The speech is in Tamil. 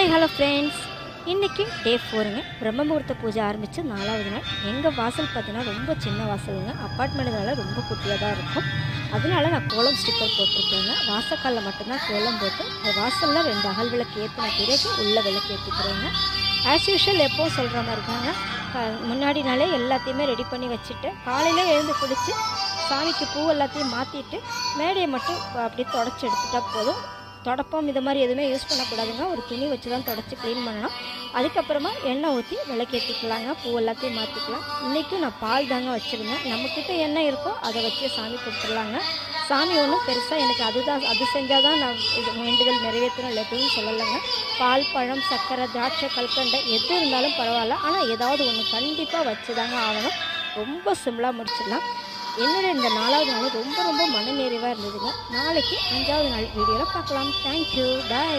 ஹாய் ஹலோ ஃப்ரெண்ட்ஸ் இன்றைக்கி டே ஃபோருங்க பிரம்ம முகூர்த்த பூஜை ஆரம்பித்து நாலாவது நாள். எங்கள் வாசல் பார்த்தீங்கன்னா ரொம்ப சின்ன வாசலுங்க. அப்பார்ட்மெண்ட்டுனால ரொம்ப குட்டியாக தான் இருக்கும். அதனால நான் கோலம் ஸ்டிக்கர் போட்டிருக்கேங்க. வாசக்காலில் மட்டும்தான் கோலம் போட்டு அந்த வாசலில் ரெண்டு அகல் விளக்கு ஏற்றின பிறகு உள்ள விளக்கு ஏற்றிக்கிறேங்க ஆஸ் யூஷுவல் எப்போவும் சொல்கிற மாதிரி தாங்க. முன்னாடி நாளே எல்லாத்தையுமே ரெடி பண்ணி வச்சுட்டு காலையில் எழுந்து குடித்து சாமிக்கு பூ எல்லாத்தையும் மாற்றிட்டு மேடையை மட்டும் அப்படியே தொடச்சி எடுத்துட்டால் போதும். தொடப்பம் இது மாதிரி எதுவுமே யூஸ் பண்ணக்கூடாதுங்க. ஒரு துணி வச்சு தான் தொடச்சி க்ளீன் பண்ணணும். அதுக்கப்புறமா எண்ணெய் ஊற்றி விளக்கேற்றிக்கலாங்க பூ எல்லாத்தையும் மாற்றிக்கலாம் இன்றைக்கும் நான் பால் தாங்க வச்சுருந்தேன். நம்மக்கிட்ட எண்ணெய் இருக்கோ அதை வச்சு சாமி கொடுத்துடலாங்க சாமி ஒன்றும் பெருசாக எனக்கு அதுதான் அது செஞ்சால் தான் நான் இது வேண்டுதல் நிறைவேற்றணும் இல்லை எதுவும் சொல்லலைங்க. பால் பழம் சர்க்கரை திராட்சை கல்கண்டை எது இருந்தாலும் பரவாயில்ல. ஆனால் ஏதாவது ஒன்று கண்டிப்பாக வச்சு தாங்க ஆகணும். ரொம்ப சிம்பிளாக முடிச்சிடலாம். என்னோட இந்த நாலாவது நாள் ரொம்ப ரொம்ப மனநிறைவாக இருந்ததுங்க. நாளைக்கு அஞ்சாவது நாள் வீடியோவில் பார்க்கலாம். Thank you bye